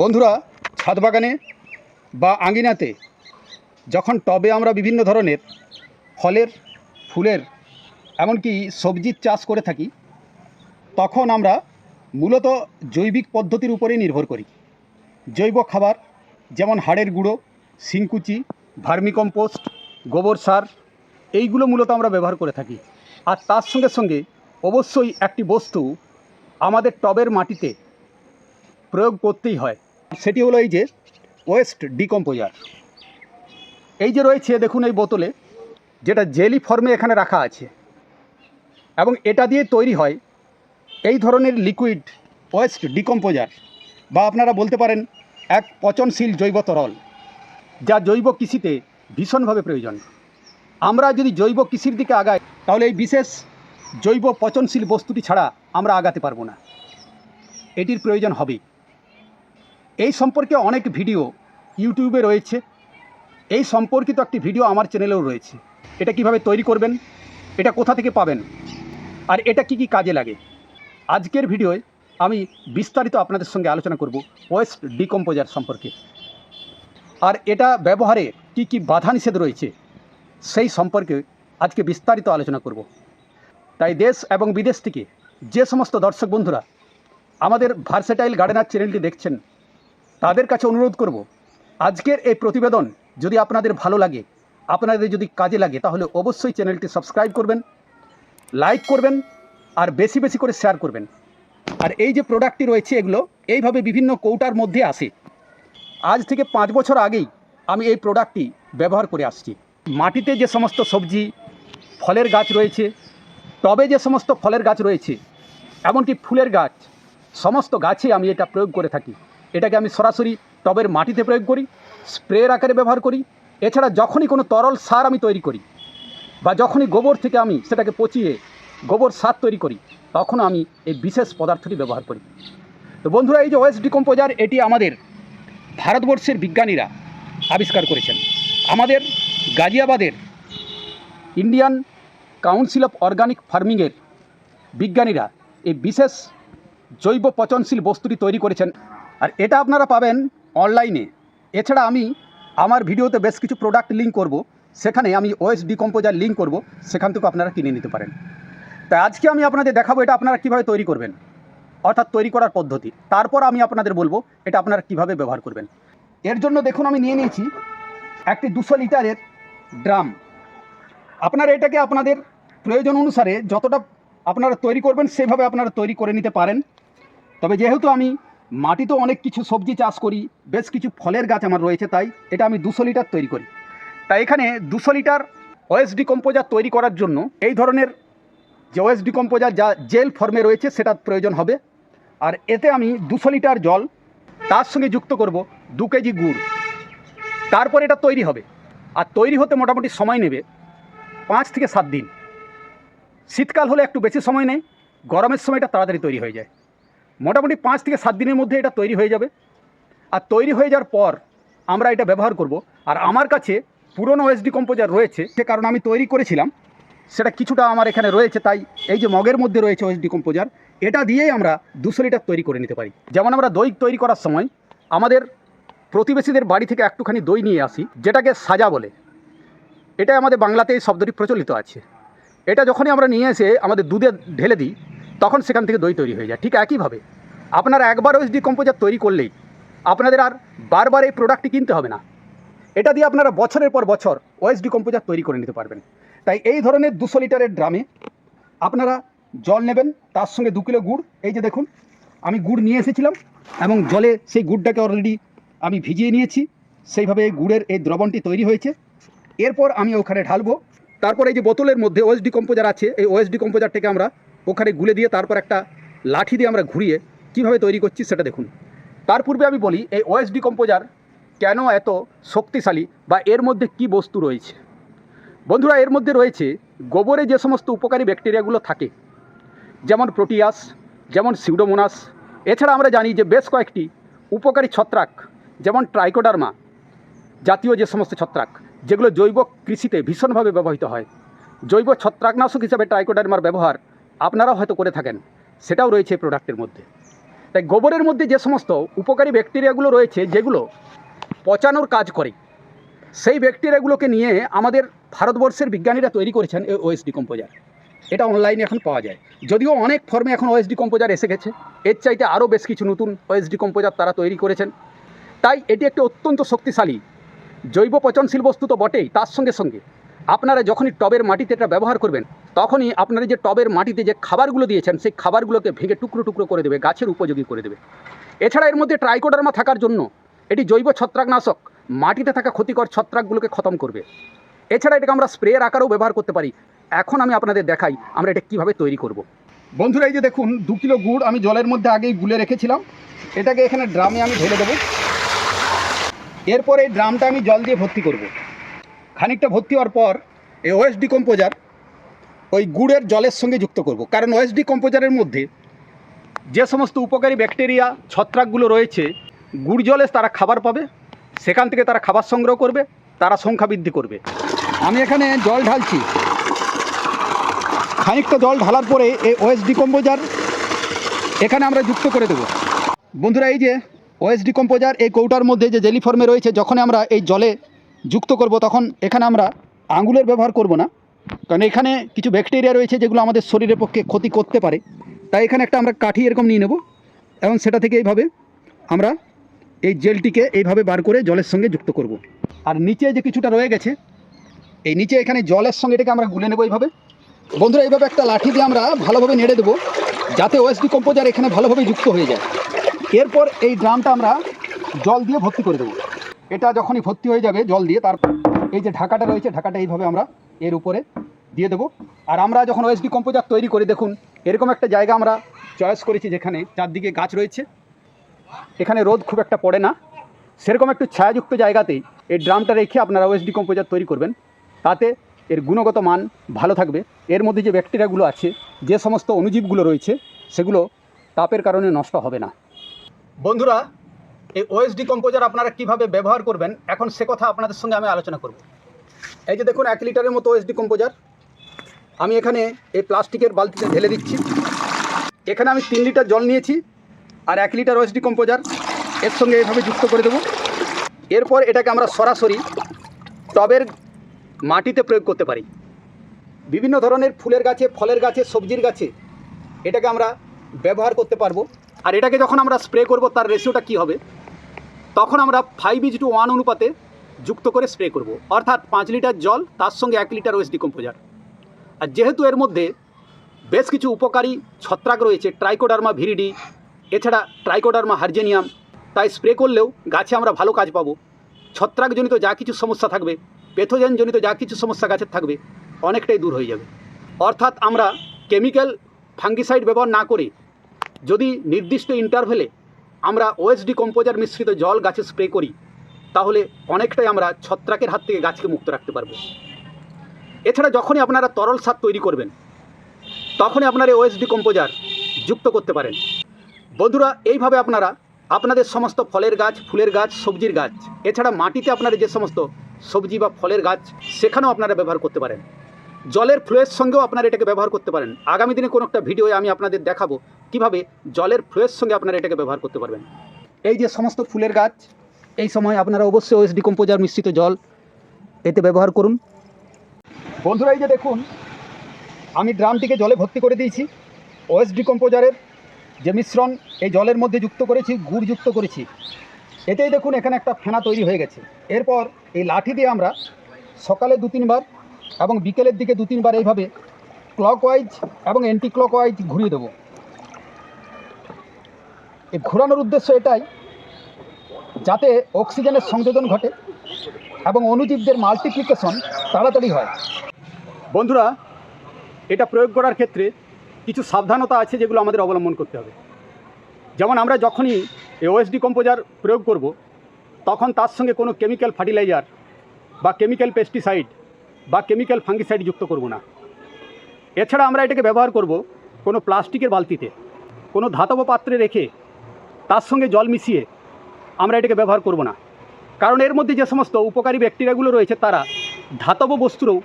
বন্ধুরা ছাদ বাগানে বা আঙ্গিনাতে যখন টবে আমরা বিভিন্ন ধরনের ফলের, ফুলের, এমনকি সবজির চাষ করে থাকি, তখন আমরা মূলত জৈবিক পদ্ধতির উপরেই নির্ভর করি। জৈব খাবার যেমন হাড়ের গুঁড়ো, শিংকুচি, ভার্মিকম্পোস্ট, গোবর সার, এইগুলো মূলত আমরা ব্যবহার করে থাকি। আর তার সঙ্গে সঙ্গে অবশ্যই একটি বস্তু আমাদের টবের মাটিতে প্রয়োগ করতেই হয়। সেটি হলো এই যে ওয়েস্ট ডিকম্পোজার। এই যে রয়েছে দেখুন এই বোতলে যেটা জেলি ফর্মে এখানে রাখা আছে। এবং এটা দিয়ে তৈরি হয় এই ধরনের লিকুইড ওয়েস্ট ডিকম্পোজার বা আপনারা বলতে পারেন এক পচনশীল জৈব তরল যা জৈব কৃষিতে ভীষণভাবে প্রয়োজন। আমরা যদি জৈব কৃষির দিকে আগাই তাহলে এই বিশেষ জৈব পচনশীল বস্তুটি ছাড়া আমরা আগাতে পারব না। এটির প্রয়োজন হবেই। এই সম্পর্কে অনেক ভিডিও ইউটিউবে রয়েছে। এই সম্পর্কিত একটি ভিডিও আমার চ্যানেলেও রয়েছে। এটা কীভাবে তৈরি করবেন, এটা কোথা থেকে পাবেন, আর এটা কি কি কাজে লাগে? আজকের ভিডিওয় আমি বিস্তারিত আপনাদের সঙ্গে আলোচনা করব ওয়েস্ট ডিকম্পোজার সম্পর্কে। আর এটা ব্যবহারে কি কি বাধা নিষেধ রয়েছে, সেই সম্পর্কে আজকে বিস্তারিত আলোচনা করব। তাই দেশ এবং বিদেশ থেকে যে সমস্ত দর্শক বন্ধুরা আমাদের ভার্সেটাইল গার্ডেনার চ্যানেলটি দেখছেন তাদের কাছে অনুরোধ করব, আজকের এই প্রতিবেদন যদি আপনাদের ভালো লাগে, আপনাদের যদি কাজে লাগে, তাহলে অবশ্যই চ্যানেলটি সাবস্ক্রাইব করবেন, লাইক করবেন, আর বেশি বেশি করে শেয়ার করবেন। আর এই যে প্রোডাক্টটি রয়েছে এগুলো, এইভাবে বিভিন্ন কৌটার মধ্যে আসে আজ থেকে পাঁচ বছর আগেই আমি এই প্রোডাক্টটি ব্যবহার করে আসছি। মাটিতে যে সমস্ত সবজি, ফলের গাছ রয়েছে, টবে যে সমস্ত ফলের গাছ রয়েছে, এমনকি ফুলের গাছ, সমস্ত গাছে আমি এটা প্রয়োগ করে থাকি। এটাকে আমি সরাসরি টবের মাটিতে প্রয়োগ করি, স্প্রের আকারে ব্যবহার করি, এছাড়া যখনই কোনো তরল সার আমি তৈরি করি বা যখনই গোবর থেকে আমি সেটাকে পচিয়ে গোবর সার তৈরি করি, তখন আমি এই বিশেষ পদার্থটি ব্যবহার করি। তো বন্ধুরা, এই যে ওয়েস্ট ডিকম্পোজার, এটি আমাদের ভারতবর্ষের বিজ্ঞানীরা আবিষ্কার করেছেন। আমাদের গাজিয়াবাদের ইন্ডিয়ান কাউন্সিল অফ অর্গানিক ফার্মিংয়ের বিজ্ঞানীরা এই বিশেষ জৈব পচনশীল বস্তুটি তৈরি করেছেন। আর এটা আপনারা পাবেন অনলাইনে। এছাড়া আমি আমার ভিডিওতে বেশ কিছু প্রোডাক্ট লিঙ্ক করব। সেখানে আমি ওয়েস ডিকম্পোজার লিঙ্ক করব। সেখান থেকে আপনারা কিনে নিতে পারেন। তাই আজকে আমি আপনাদের দেখাবো এটা আপনারা কীভাবে তৈরি করবেন। অর্থাৎ তৈরি করার পদ্ধতি। তারপর আমি আপনাদের বলব এটা আপনারা কীভাবে ব্যবহার করবেন। এর জন্য দেখুন আমি নিয়ে নিয়েছি একটি দুশো লিটারের ড্রাম। আপনারা এটাকে আপনাদের প্রয়োজন অনুসারে যতটা আপনারা তৈরি করবেন, সেভাবে আপনারা তৈরি করে নিতে পারেন। তবে যেহেতু আমি মাটিতে অনেক কিছু সবজি চাষ করি, বেশ কিছু ফলের গাছ আমার রয়েছে তাই, এটা আমি দুশো লিটার তৈরি করি। তাই এখানে দুশো লিটার ওয়েস ডিকম্পোজার তৈরি করার জন্য এই ধরনের যে ওয়েস ডিকম্পোজার যা জেল ফর্মে রয়েছে সেটার প্রয়োজন হবে। আর এতে আমি দুশো লিটার জল তার সঙ্গে যুক্ত করব দু কেজি গুড়। তারপর এটা তৈরি হবে। আর তৈরি হতে মোটামুটি সময় নেবে পাঁচ থেকে সাত দিন। শীতকাল হলে একটু বেশি সময় নেই গরমের সময় এটা তাড়াতাড়ি তৈরি হয়ে যায়। মোটামুটি পাঁচ থেকে সাত দিনের মধ্যে এটা তৈরি হয়ে যাবে। আর তৈরি হয়ে যাওয়ার পর আমরা এটা ব্যবহার করব। আর আমার কাছে পুরনো ওএসডি কম্পোজার রয়েছে, সে কারণ আমি তৈরি করেছিলাম। সেটা কিছুটা আমার এখানে রয়েছে, তাই এই যে মগের মধ্যে রয়েছে ওএসডি কম্পোজার এটা দিয়েই আমরা দুশো লিটার তৈরি করে নিতে পারি। যেমন আমরা দই তৈরি করার সময় আমাদের প্রতিবেশীদের বাড়ি থেকে একটুখানি দই নিয়ে আসি, যেটাকে সাজা বলে। এটা আমাদের বাংলাতে এই শব্দটি প্রচলিত আছে। এটা যখনই আমরা নিয়ে এসে আমাদের দুধে ঢেলে দিই তখন সেখান থেকে দই তৈরি হয়ে যায়। ঠিক একইভাবে আপনারা একবার ওএসডি কম্পোজার তৈরি করলেই আপনাদের আর বারবার এই প্রোডাক্টটি কিনতে হবে না। এটা দিয়ে আপনারা বছরের পর বছর ওএসডি কম্পোজার তৈরি করে নিতে পারবেন। তাই এই ধরনের দুশো লিটারের ড্রামে আপনারা জল নেবেন, তার সঙ্গে দু কিলো গুড়। এই যে দেখুন, আমি গুড় নিয়ে এসেছিলাম এবং জলে সেই গুড়টাকে অলরেডি আমি ভিজিয়ে নিয়েছি। সেইভাবে এই গুড়ের এই দ্রবণটি তৈরি হয়েছে। এরপর আমি ওখানে ঢালবো। তারপর এই যে বোতলের মধ্যে ওএসডি কম্পোজার আছে, এই ওএসডি কম্পোজারটাকে আমরা ওখানে গুলে দিয়ে তারপর একটা লাঠি দিয়ে আমরা ঘুরিয়ে কীভাবে তৈরি করছি সেটা দেখুন। তার পূর্বে আমি বলি, এই ওএসডি কম্পোজার কেন এত শক্তিশালী বা এর মধ্যে কি বস্তু রয়েছে? বন্ধুরা, এর মধ্যে রয়েছে গোবরে যে সমস্ত উপকারী ব্যাকটেরিয়াগুলো থাকে, যেমন প্রোটিয়াস, যেমন সিউডোমোনাস। এছাড়া আমরা জানি যে বেশ কয়েকটি উপকারী ছত্রাক, যেমন ট্রাইকোডার্মা জাতীয় যে সমস্ত ছত্রাক, যেগুলো জৈব কৃষিতে ভীষণভাবে ব্যবহৃত হয়। জৈব ছত্রাকনাশক হিসাবে ট্রাইকোডার্মার ব্যবহার আপনারাও হয়তো করে থাকেন। সেটাও রয়েছে প্রোডাক্টের মধ্যে। তাই গোবরের মধ্যে যে সমস্ত উপকারী ব্যাকটেরিয়াগুলো রয়েছে, যেগুলো পচানোর কাজ করে, সেই ব্যাকটেরিয়াগুলোকে নিয়ে আমাদের ভারতবর্ষের বিজ্ঞানীরা তৈরি করেছেন এই ওএস ডিকম্পোজার এটা অনলাইনে এখন পাওয়া যায়। যদিও অনেক ফর্মে এখন ওএস ডিকম্পোজার এসে গেছে। এর চাইতে আরও বেশ কিছু নতুন ওএস ডিকম্পোজার তারা তৈরি করেছেন। তাই এটি একটি অত্যন্ত শক্তিশালী, জৈব পচনশীল বস্তু তো বটেই, তার সঙ্গে সঙ্গে আপনারা যখনই টবের মাটিতে এটা ব্যবহার করবেন তখনই আপনারা যে টবের মাটিতে যে খাবারগুলো দিয়েছেন, সেই খাবারগুলোকে ভেঙে টুকরো টুকরো করে দেবে, গাছের উপযোগী করে দেবে। এছাড়া এর মধ্যে ট্রাইকোডার্মা থাকার জন্য এটি জৈব ছত্রাকনাশক, মাটিতে থাকা ক্ষতিকর ছত্রাকগুলোকে খতম করবে। এছাড়া এটাকে আমরা স্প্রের আকারেও ব্যবহার করতে পারি। এখন আমি আপনাদের দেখাই আমরা এটা কীভাবে তৈরি করব। বন্ধুরা, এই যে দেখুন, দু কিলো গুড় আমি জলের মধ্যে আগেই গুলে রেখেছিলাম। এটাকে এখানে ড্রামে আমি ঢেলে দেবো। এরপর এই ড্রামটা আমি জল দিয়ে ভর্তি করব। খানিকটা ভর্তি হওয়ার পর এই ওয়েস্ট ডিকম্পোজার ওই গুড়ের জলের সঙ্গে যুক্ত করব। কারণ ওয়েস্ট ডিকম্পোজারের মধ্যে যে সমস্ত উপকারী ব্যাকটেরিয়া ছত্রাকগুলো রয়েছে, গুড় জলে তারা খাবার পাবে, সেখান থেকে তারা খাবার সংগ্রহ করবে, তারা সংখ্যা বৃদ্ধি করবে। আমি এখানে জল ঢালছি। খানিকটা জল ঢালার পরে এই ওয়েস ডিকম্পোজার এখানে আমরা যুক্ত করে দেব। বন্ধুরা, এই যে ওয়েস ডিকম্পোজার এই কৌটার মধ্যে যে জেলি ফর্মে রয়েছে, যখন আমরা এই জলে যুক্ত করব, তখন এখানে আমরা আঙুলের ব্যবহার করব না। কারণ এখানে কিছু ব্যাকটেরিয়া রয়েছে যেগুলো আমাদের শরীরের পক্ষে ক্ষতি করতে পারে। তাই এখানে একটা আমরা কাঠি এরকম নিয়ে নেব এবং সেটা থেকে এইভাবে আমরা এই জেলটিকে এইভাবে বার করে জলের সঙ্গে যুক্ত করব। আর নিচে যে কিছুটা রয়ে গেছে, এই নিচে এখানে জলের সঙ্গে এটাকে আমরা গুলে নেব এইভাবে। বন্ধুরা, এইভাবে একটা লাঠি দিয়ে আমরা ভালোভাবে নেড়ে দেবো যাতে ওএসডি কম্পোজার এখানে ভালোভাবে যুক্ত হয়ে যায়। এরপর এই ড্রামটা আমরা জল দিয়ে ভর্তি করে দেবো। এটা যখনই ভর্তি হয়ে যাবে জল দিয়ে তারপর এই যে ঢাকাটা রয়েছে, ঢাকাটা এইভাবে আমরা এর উপরে দিয়ে দেবো। আর আমরা যখন ওএসডি কম্পোজার তৈরি করি, দেখুন, এরকম একটা জায়গা আমরা চয়েস করেছি যেখানে চারদিকে গাছ রয়েছে। এখানে রোদ খুব একটা পড়ে না। সেরকম একটু ছায়াযুক্ত জায়গাতেই এই ড্রামটা রেখে আপনারা ওএসডি কম্পোজার তৈরি করবেন। তাতে এর গুণগত মান ভালো থাকবে। এর মধ্যে যে ব্যাকটেরিয়াগুলো আছে, যে সমস্ত অনুজীবগুলো রয়েছে, সেগুলো তাপের কারণে নষ্ট হবে না। বন্ধুরা, এই ওএসডি কম্পোজার আপনারা কীভাবে ব্যবহার করবেন, এখন সে কথা আপনাদের সঙ্গে আমি আলোচনা করব। এই যে দেখুন, এক লিটারের মতো ওএসডি কম্পোজার। আমি এখানে এই প্লাস্টিকের বালতিতে ঢেলে দিচ্ছি। এখানে আমি তিন লিটার জল নিয়েছি আর এক লিটার ওএসডি কম্পোজার এর সঙ্গে এভাবে যুক্ত করে দেবো। এরপর এটাকে আমরা সরাসরি টবের মাটিতে প্রয়োগ করতে পারি। বিভিন্ন ধরনের ফুলের গাছে, ফলের গাছে, সবজির গাছে এটাকে আমরা ব্যবহার করতে পারব। আর এটাকে যখন আমরা স্প্রে করব, তার রেশিওটা কী হবে? তখন আমরা ফাইভ ইজ টু ওয়ান অনুপাতে যুক্ত করে স্প্রে করব। অর্থাৎ পাঁচ লিটার জল, তার সঙ্গে এক লিটার ওএসডি কম্পোজার আর যেহেতু এর মধ্যে বেশ কিছু উপকারী ছত্রাক রয়েছে ট্রাইকোডার্মা ভিরিডি এছাড়া ট্রাইকোডার্মা হার্জেনিয়াম তাই স্প্রে করলেও গাছে আমরা ভালো কাজ পাবো। ছত্রাকজনিত যা কিছু সমস্যা থাকবে পেথোজেনজনিত যা কিছু সমস্যা গাছের থাকবে, অনেকটাই দূর হয়ে যাবে। অর্থাৎ আমরা কেমিক্যাল ফাঙ্গিসাইড ব্যবহার না করে যদি নির্দিষ্ট ইন্টারভেলে আমরা ওএসডি কম্পোজার মিশ্রিত জল গাছে স্প্রে করি, তাহলে অনেকটাই আমরা ছত্রাকের হাত থেকে গাছকে মুক্ত রাখতে পারব। এছাড়া যখনই আপনারা তরল সার তৈরি করবেন, তখনই আপনারা ওএসডি কম্পোজার যুক্ত করতে পারেন। বন্ধুরা, এইভাবে আপনারা আপনাদের সমস্ত ফলের গাছ, ফুলের গাছ, সবজির গাছ, এছাড়া মাটিতে আপনারা যে সমস্ত সবজি বা ফলের গাছ, সেখানেও আপনারা ব্যবহার করতে পারেন। জলের ফ্লোয়ের সঙ্গেও আপনারা এটাকে ব্যবহার করতে পারেন। আগামী দিনে কোনো একটা ভিডিওয়ে আমি আপনাদের দেখাবো কীভাবে জলের ফ্লোয়ের সঙ্গে আপনারা এটাকে ব্যবহার করতে পারবেন। এই যে সমস্ত ফুলের গাছ, এই সময় আপনারা অবশ্যই ওএস ডিকম্পোজার মিশ্রিত জল এতে ব্যবহার করুন। বন্ধুরা, এই যে দেখুন, আমি ড্রামটিকে জলে ভর্তি করে দিয়েছি। ওএস ডিকম্পোজারের যে মিশ্রণ, এই জলের মধ্যে যুক্ত করেছি, গুড় যুক্ত করেছি। এতেই দেখুন, এখানে একটা ফেনা তৈরি হয়ে গেছে। এরপর এই লাঠি দিয়ে আমরা সকালে দু তিনবার এবং বিকেলের দিকে দু তিনবার এইভাবে ক্লকওয়াইজ এবং অ্যান্টি ক্লকওয়াইজ ঘুরিয়ে দেবো। এই ঘোরানোর উদ্দেশ্য এটাই, যাতে অক্সিজেনের সংযোজন ঘটে এবং অনুজীবদের মাল্টিপ্লিকেশন তাড়াতাড়ি হয়। বন্ধুরা, এটা প্রয়োগ করার ক্ষেত্রে কিছু সাবধানতা আছে যেগুলো আমাদের অবলম্বন করতে হবে। যেমন আমরা যখনই এই ওএসডি কম্পোজার প্রয়োগ করব, তখন তার সঙ্গে কোনো কেমিক্যাল ফার্টিলাইজার বা কেমিক্যাল পেস্টিসাইড বা কেমিক্যাল ফাঙ্গিসাইড যুক্ত করব না। এছাড়া আমরা এটাকে ব্যবহার করব কোনো প্লাস্টিকের বালতিতে। কোনো ধাতব পাত্রে রেখে তার সঙ্গে জল মিশিয়ে আমরা এটাকে ব্যবহার করব না। কারণ এর মধ্যে যে সমস্ত উপকারী ব্যাকটেরিয়াগুলো রয়েছে, তারা ধাতব বস্তুরও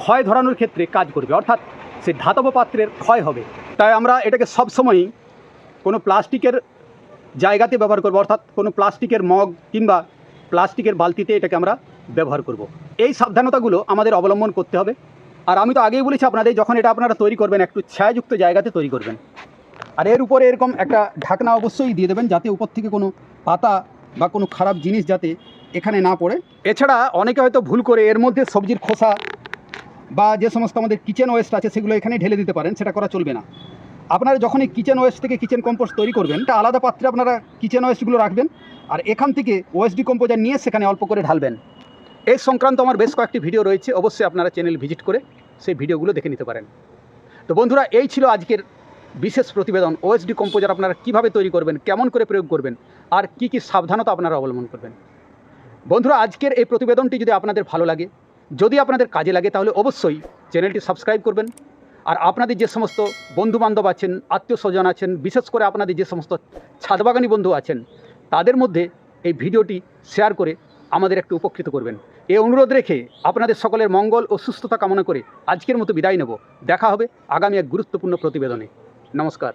ক্ষয় ধরানোর ক্ষেত্রে কাজ করবে, অর্থাৎ সেই ধাতব পাত্রের ক্ষয় হবে। তাই আমরা এটাকে সবসময়ই কোনো প্লাস্টিকের জায়গাতে ব্যবহার করব, অর্থাৎ কোনো প্লাস্টিকের মগ কিংবা প্লাস্টিকের বালতিতে এটাকে আমরা ব্যবহার করব। এই সাবধানতাগুলো আমাদের অবলম্বন করতে হবে। আর আমি তো আগেই বলেছি আপনাদের, যখন এটা আপনারা তৈরি করবেন, একটু ছায়াযুক্ত জায়গাতে তৈরি করবেন। আর এর উপরে এরকম একটা ঢাকনা অবশ্যই দিয়ে দেবেন, যাতে উপর থেকে কোনো পাতা বা কোনো খারাপ জিনিস যাতে এখানে না পড়ে। এছাড়া অনেকে হয়তো ভুল করে এর মধ্যে সবজির খোসা বা যে সমস্ত আমাদের কিচেন ওয়েস্ট আছে সেগুলো এখানে ঢেলে দিতে পারেন, সেটা করা চলবে না। আপনারা যখন এই কিচেন ওয়েস্ট থেকে কিচেন কম্পোস্ট তৈরি করবেন, তা আলাদা পাত্রে আপনারা কিচেন ওয়েস্টগুলো রাখবেন আর এখান থেকে ওয়েস্ট ডিকম্পোজার নিয়ে সেখানে অল্প করে ঢালবেন। এই সংক্রান্ত আমার বেশ কয়েকটি ভিডিও রয়েছে, অবশ্যই আপনারা চ্যানেল ভিজিট করে সেই ভিডিওগুলো দেখে নিতে পারেন। তো বন্ধুরা, এই ছিল আজকের বিশেষ প্রতিবেদন ওএসডি কম্পোজার আপনারা কীভাবে তৈরি করবেন, কেমন করে প্রয়োগ করবেন, আর কি কি সাবধানতা আপনারা অবলম্বন করবেন। বন্ধুরা, আজকের এই প্রতিবেদনটি যদি আপনাদের ভালো লাগে যদি আপনাদের কাজে লাগে তাহলে অবশ্যই চ্যানেলটি সাবস্ক্রাইব করবেন। আর আপনাদের যে সমস্ত বন্ধুবান্ধব আছেন আত্মীয় স্বজন আছেন, বিশেষ করে আপনাদের যে সমস্ত ছাদবাগানি বন্ধু আছেন, তাদের মধ্যে এই ভিডিওটি শেয়ার করে আমাদের একটু উপকৃত করবেন। এই অনুরোধ রেখে আপনাদের সকলের মঙ্গল ও সুস্থতা কামনা করে আজকের মতো বিদায় নেব। দেখা হবে আগামী এক গুরুত্বপূর্ণ প্রতিবেদনে। নমস্কার।